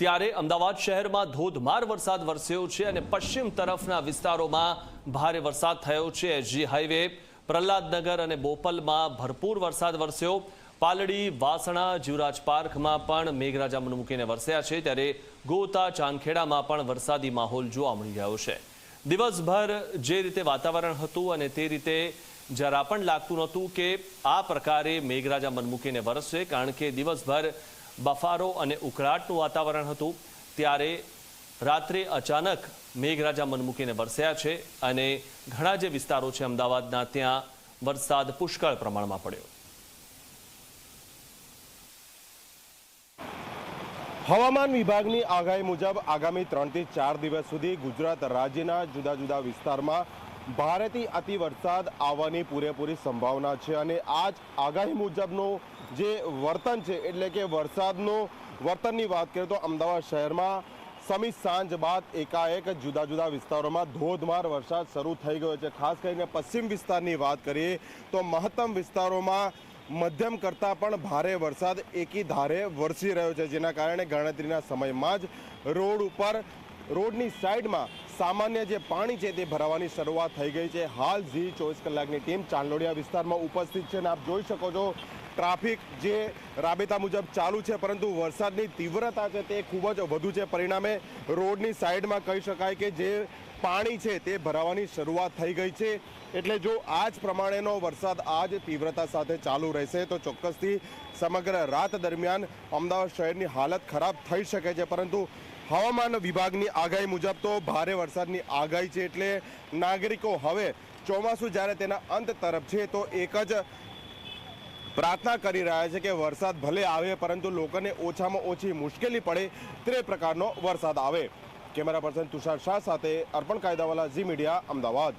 ત્યારે અમદાવાદ શહેરમાં ધોધમાર વરસાદ વરસ્યો છે અને પશ્ચિમ તરફના વિસ્તારોમાં ભારે વરસાદ થયો છે. એસજી હાઈવે, પ્રહલાદનગર અને બોપલમાં ભરપૂર વરસાદ વરસ્યો. પાલડી, વાસણા, જીવરાજ પાર્કમાં પણ મેઘરાજા મૂકીને વરસ્યા છે. ત્યારે ગોતા, ચાંદખેડામાં પણ વરસાદી માહોલ જોવા મળી રહ્યો છે. દિવસભર જે રીતે વાતાવરણ હતું અને તે રીતે જરા પણ લાગતું નહોતું કે આ પ્રકારે મેઘરાજા મનમૂકીને વરસશે, કારણ કે દિવસભર બફારો અને ઉકળાટનું વાતાવરણ હતું, ત્યારે રાત્રે અચાનક મેઘરાજા મનમૂકીને વરસ્યા છે અને ઘણા જે વિસ્તારો છે અમદાવાદના, ત્યાં વરસાદ પુષ્કળ પ્રમાણમાં પડ્યો. હવામાન વિભાગની આગાહી મુજબ આગામી ત્રણથી ચાર દિવસ સુધી ગુજરાત રાજ્યના જુદા જુદા વિસ્તારમાં ભારેથી અતિ વરસાદ આવવાની પૂરેપૂરી સંભાવના છે અને આ જ આગાહી મુજબનું જે વર્તન છે, એટલે કે વરસાદનું, વર્તનની વાત કરીએ તો અમદાવાદ શહેરમાં સમી સાંજ બાદ એકાએક જુદા જુદા વિસ્તારોમાં ધોધમાર વરસાદ શરૂ થઈ ગયો છે. ખાસ કરીને પશ્ચિમ વિસ્તારની વાત કરીએ તો મહત્તમ વિસ્તારોમાં મધ્યમ કરતાં પણ ભારે વરસાદ એકી ધારે વરસી રહ્યો છે, જેના કારણે ગણતરીના સમયમાં જ રોડ ઉપર, રોડની સાઈડમાં સામાન્ય જે પાણી છે તે ભરાવાની શરૂઆત થઈ ગઈ છે. હાલ ઝી ચોવીસ કલાકની ટીમ ચાંદલોડિયા વિસ્તારમાં ઉપસ્થિત છે અને આપ જોઈ શકો છો ટ્રાફિક જે રાબેતા મુજબ ચાલુ છે, પરંતુ વરસાદની તીવ્રતા છે તે ખૂબ જ વધુ છે. પરિણામે રોડની સાઈડમાં કહી શકાય કે જે પાણી છે તે ભરાવાની શરૂઆત થઈ ગઈ છે. એટલે જો આ જ પ્રમાણેનો વરસાદ આ જ તીવ્રતા સાથે ચાલુ રહેશે, તો ચોક્કસથી સમગ્ર રાત દરમિયાન અમદાવાદ શહેરની હાલત ખરાબ થઈ શકે છે. પરંતુ હવામાન વિભાગની આગાહી મુજબ તો ભારે વરસાદની આગાહી છે. એટલે નાગરિકો હવે ચોમાસું જ્યારે તેના અંત તરફ છે, તો એક જ પ્રાર્થના કરી રહ્યા છે કે વરસાદ ભલે આવે, પરંતુ લોકોને ઓછામાં ઓછી મુશ્કેલી પડે તે પ્રકારનો વરસાદ આવે. કેમેરા પર્સન તુષાર શાહ સાથે અર્પણ કાયદાવાલા ઝી મીડિયા, અમદાવાદ.